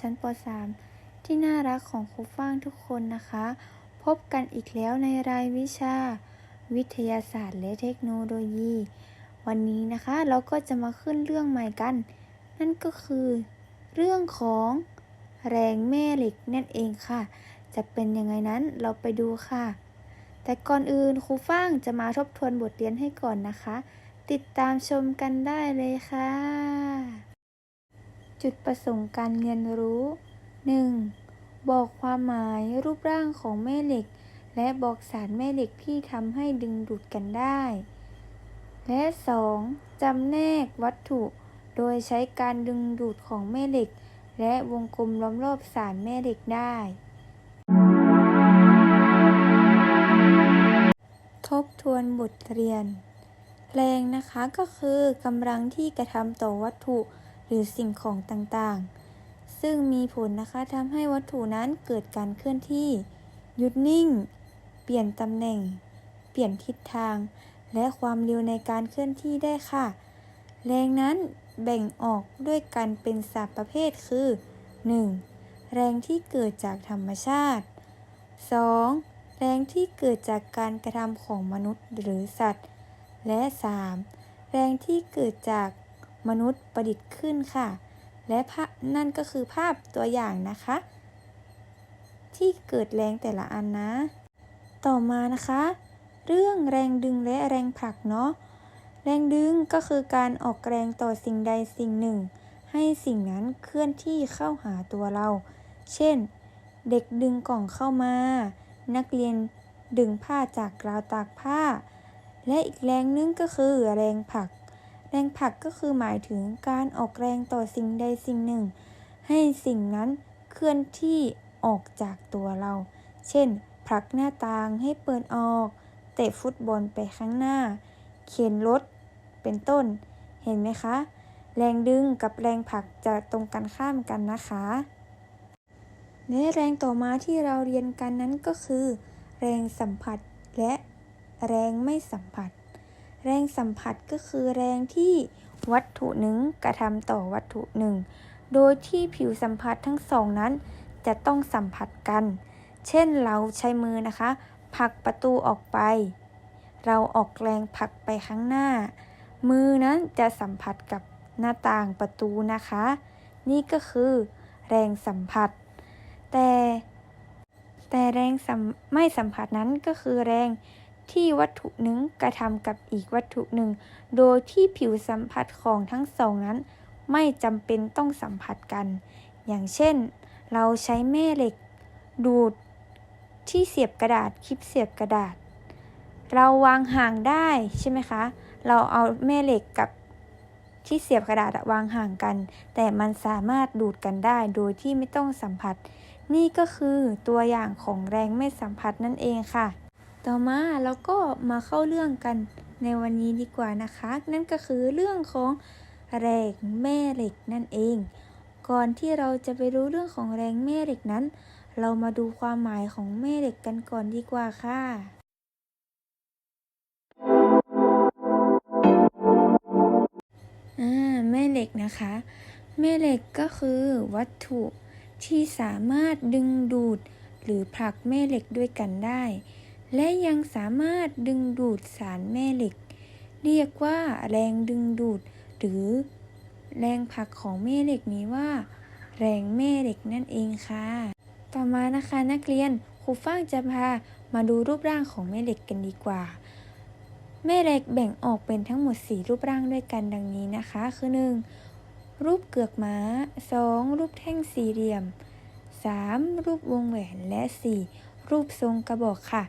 ชั้นป .3 ที่น่ารักของครูฟ้างทุกคนนะคะ พบกันอีกแล้วในรายวิชา วิทยาศาสตร์และเทคโนโลยี วันนี้นะคะเราก็จะมาขึ้นเรื่องใหม่กัน นั่นก็คือ เรื่องของแรงแม่เหล็กนั่นเองค่ะ จะเป็นยังไงนั้นเราไปดูค่ะ แต่ก่อนอื่นครูฟ้างจะมาทบทวนบทเรียนให้ก่อนนะคะ ติดตามชมกันได้เลยค่ะ จุดประสงค์การเรียนรู้ 1. บอกความหมายรูปร่างของแม่เหล็ก และบอกสารแม่เหล็กที่ทำให้ดึงดูดกันได้ และ 2. จำแนกวัตถุ โดยใช้การดึงดูดของแม่เหล็ก และวงกลมล้อมรอบสารแม่เหล็กได้ ทบทวนบทเรียน แรงนะคะก็คือกำลังที่กระทำต่อวัตถุ หรือสิ่งของต่างๆ ซึ่งมีผลนะคะทำให้วัตถุนั้นเกิดการเคลื่อนที่ หยุดนิ่ง เปลี่ยนตำแหน่ง เปลี่ยนทิศทาง และความเร็วในการเคลื่อนที่ได้ค่ะ แรงนั้นแบ่งออกด้วยกันเป็นสามประเภทคือ 1. แรงที่เกิดจากธรรมชาติ 2. แรงที่เกิดจากการกระทำของมนุษย์หรือสัตว์ และ 3. แรงที่เกิดจาก มนุษย์ประดิษฐ์ขึ้นค่ะ และภาพนั่นก็คือภาพตัวอย่างนะคะ ที่เกิดแรงแต่ละอันนะ ต่อมานะคะ เรื่องแรงดึงและแรงผลักเนาะแรงดึงก็คือการออกแรงต่อสิ่งใดสิ่งหนึ่ง ให้สิ่งนั้นเคลื่อนที่เข้าหาตัวเรา เช่น เด็กดึงกล่องเข้ามา นักเรียนดึงผ้าจากราวตากผ้า และอีกแรงนึงก็คือแรงผลัก แรงผลักก็คือหมายถึงการออกแรงต่อสิ่งใดสิ่งหนึ่ง ให้สิ่งนั้นเคลื่อนที่ออกจากตัวเรา เช่น ผลักหน้าต่างให้เปิดออก เตะฟุตบอลไปข้างหน้า เข็นรถ เป็นต้น เห็นไหมคะ แรงดึงกับแรงผลักจะตรงกันข้ามกันนะคะและแรงต่อมาที่เราเรียนกันนั้นก็คือ แรงสัมผัสและแรงไม่สัมผัส แรงสัมผัสก็คือแรงที่วัตถุหนึ่งกระทำต่อวัตถุหนึ่ง โดยที่ผิวสัมผัสทั้งสองนั้น จะต้องสัมผัสกัน เช่นเราใช้มือนะคะผลักประตูออกไป เราออกแรงผลักไปข้างหน้า มือนั้นจะสัมผัสกับหน้าต่างประตูนะคะ นี่ก็คือ แรงสัมผัส แต่ แต่แรงสัมไม่สัมผัสนั้นก็คือแรง ที่วัตถุหนึ่งกระทำกับอีกวัตถุหนึ่ง โดยที่ผิวสัมผัสของทั้งสองนั้น ไม่จำเป็นต้องสัมผัสกัน อย่างเช่น เราใช้แม่เหล็ก ดูดที่เสียบกระดาษคลิปเสียบกระดาษ เราวางห่างได้ใช่ไหมคะ เราเอาแม่เหล็กกับที่เสียบกระดาษวางห่างกัน แต่มันสามารถดูดกันได้โดยที่ไม่ต้องสัมผัส นี่ก็คือตัวอย่างของแรงไม่สัมผัสนั่นเองค่ะ ต่อมาเราก็มาเข้าเรื่องกันในวันนี้ดีกว่านะคะ นั่นก็คือเรื่องของแรงแม่เหล็กนั่นเอง ก่อนที่เราจะไปรู้เรื่องของแรงแม่เหล็กนั้น เรามาดูความหมายของแม่เหล็กกันก่อนดีกว่าค่ะแม่เหล็กนะคะ แม่เหล็กก็คือวัตถุที่สามารถดึงดูด หรือผลักแม่เหล็กด้วยกันได้ และยังสามารถดึงดูดสารแม่เหล็ก เรียกว่าแรงดึงดูด หรือแรงผลักของแม่เหล็กนี้ว่า แรงแม่เหล็กนั่นเองค่ะ ต่อมานะคะนักเรียนครูฟ้างจะพามาดูรูปร่างของแม่เหล็กกันดีกว่า แม่เหล็กแบ่งออกเป็นทั้งหมด 4 รูปร่างด้วยกันดังนี้นะคะ คือ 1. รูปเกือกม้า 2. รูปแท่งสี่เหลี่ยม 3. รูปวงแหวนและ 4. รูปทรงกระบอกค่ะ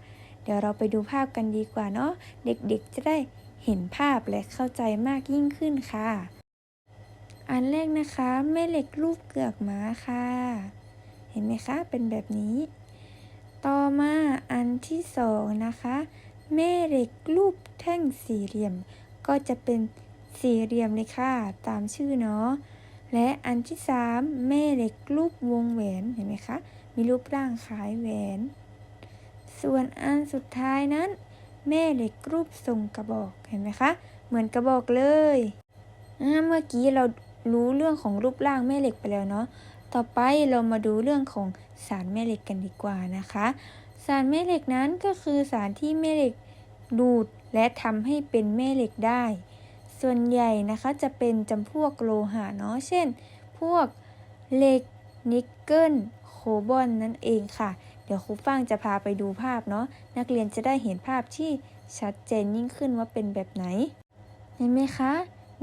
เดี๋ยวเราไปดูภาพกันดีกว่าเนาะ เด็กๆจะได้เห็นภาพและเข้าใจมากยิ่งขึ้นค่ะ อันแรกนะคะแม่เหล็กรูปเกือกม้าค่ะ เห็นไหมคะ เป็นแบบนี้ ต่อมาอันที่สองนะคะ แม่เหล็กรูปแท่งสี่เหลี่ยม ก็จะเป็นสี่เหลี่ยมเลยค่ะ ตามชื่อเนาะ และอันที่สามแม่เหล็กรูปวงแหวน เห็นไหมคะ มีรูปร่างคล้ายแหวน ส่วนอันสุดท้ายนั้น แม่เหล็กรูปทรงกระบอกเห็นไหมคะ เหมือนกระบอกเลยเมื่อกี้เรารู้เรื่องของรูปร่างแม่เหล็กไปแล้วเนาะต่อไปเรามาดูเรื่องของสารแม่เหล็กกันดีกว่านะคะ สารแม่เหล็กนั้นก็คือสารที่แม่เหล็กดูดและทำให้เป็นแม่เหล็กได้ ส่วนใหญ่นะคะจะเป็นจำพวกโลหะเนาะเช่น พวกเหล็กนิกเกิลโคบอลนั่นเองค่ะ เดี๋ยวครูฟังจะพาไปดูภาพเนาะนักเรียนจะได้เห็นภาพที่ชัดเจนยิ่งขึ้นว่าเป็นแบบไหนเห็นไหมคะ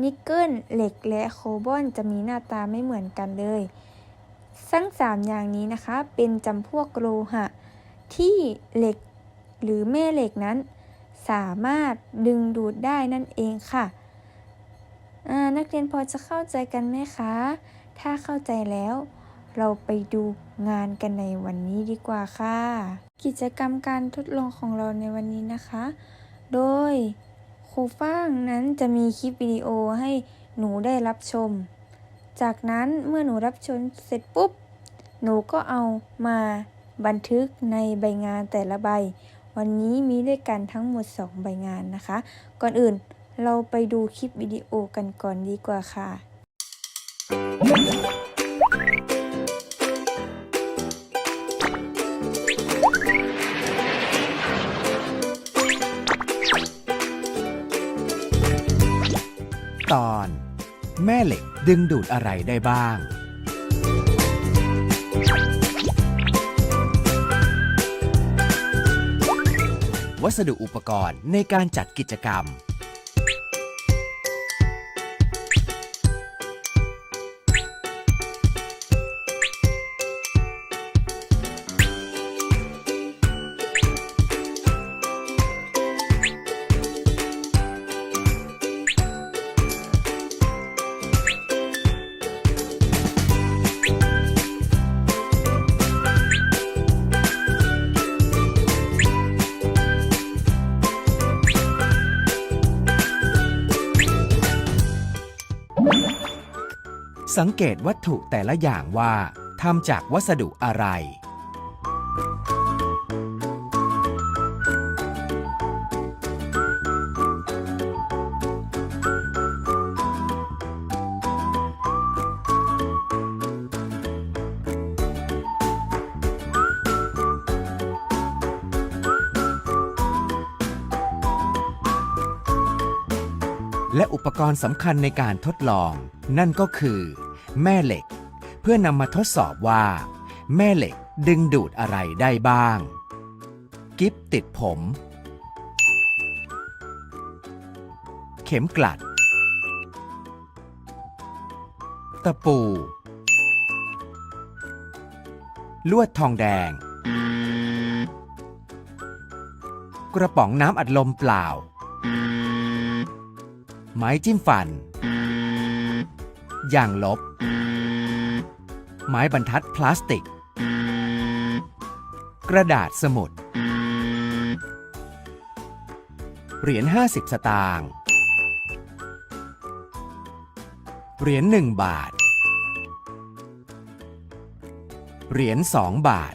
นิกเกิลเหล็กและโคบอลจะมีหน้าตาไม่เหมือนกันเลยทั้งสามอย่างนี้นะคะเป็นจำพวกโลหะ ที่เหล็กหรือแม่เหล็กนั้น สามารถดึงดูดได้นั่นเองค่ะนักเรียนพอจะเข้าใจกันไหมคะ ถ้าเข้าใจแล้ว เราไปดูงานกันในวันนี้ดีกว่าค่ะ กิจกรรมการทดลองของเราในวันนี้นะคะ โดยครูฟ้างนั้นจะมีคลิปวิดีโอให้หนูได้รับชม จากนั้นเมื่อหนูรับชมเสร็จปุ๊บ หนูก็เอามาบันทึกในใบงานแต่ละใบ วันนี้มีด้วยกันทั้งหมด 2 ใบงานนะคะ ก่อนอื่นเราไปดูคลิปวิดีโอกันก่อนดีกว่าค่ะ ตอน แม่เหล็กดึงดูดอะไรได้บ้าง วัสดุอุปกรณ์ในการจัดกิจกรรม สังเกตวัตถุแต่ละอย่างว่าทำจากวัสดุอะไร และอุปกรณ์สำคัญในการทดลอง นั่นก็คือ แม่เหล็ก เพื่อนำมาทดสอบว่า แม่เหล็กดึงดูดอะไรได้บ้าง กิฟติดผม เข็มกลัด ตะปู ลวดทองแดง กระป๋องน้ำอัดลมเปล่า ไม้จิ้มฟัน อย่างลบ ไม้บรรทัดพลาสติก กระดาษสมุด เหรียญ 50 สตางค์ เหรียญ 1 บาท เหรียญ 2 บาท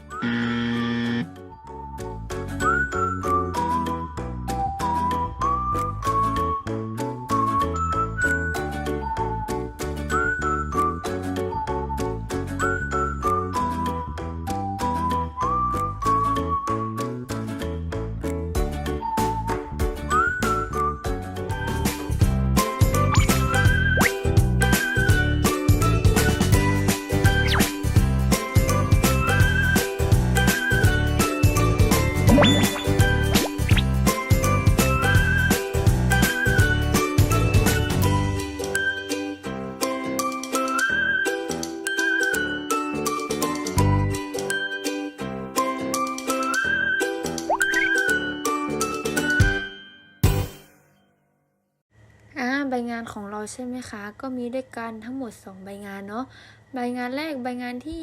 านของเราใช่ไหมคะ ก็มีด้วยกันทั้งหมด 2 ใบงานเนาะ ใบงานแรกใบงานที่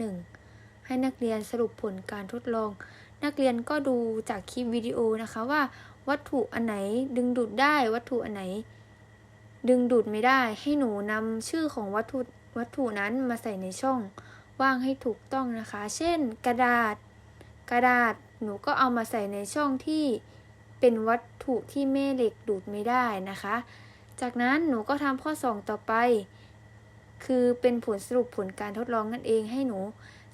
23.1 ให้นักเรียนสรุปผลการทดลอง นักเรียนก็ดูจากคลิปวิดีโอนะคะว่า วัตถุอันไหนดึงดูดได้ วัตถุอันไหน ดึงดูดไม่ได้ ให้หนูนำชื่อของวัตถุวัตถุนั้นมาใส่ในช่องว่างให้ถูกต้องนะคะ เช่น กระดาษ กระดาษ หนูก็เอามาใส่ในช่องที่เป็นวัตถุที่แม่เหล็กดูดไม่ได้นะคะ จากนั้นหนูก็ทำข้อ 2 ต่อไป คือเป็นผลสรุปผลการทดลองนั่นเองให้หนู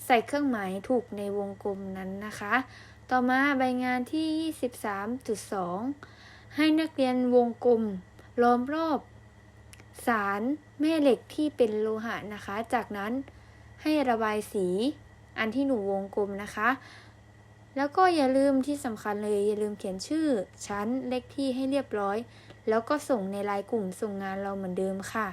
ใส่เครื่องหมายถูกในวงกลมนั้นนะคะ ต่อมาใบงานที่ 23.2 ให้นักเรียนวงกลมล้อมรอบ สารแม่เหล็กที่เป็นโลหะนะคะ จากนั้นให้ระบายสีอันที่หนูวงกลมนะคะ แล้วก็อย่าลืมที่สำคัญเลยอย่าลืมเขียนชื่อชั้นเลขที่ให้เรียบร้อย แล้วก็ส่งในไลน์กลุ่มส่งงานเราเหมือนเดิมค่ะ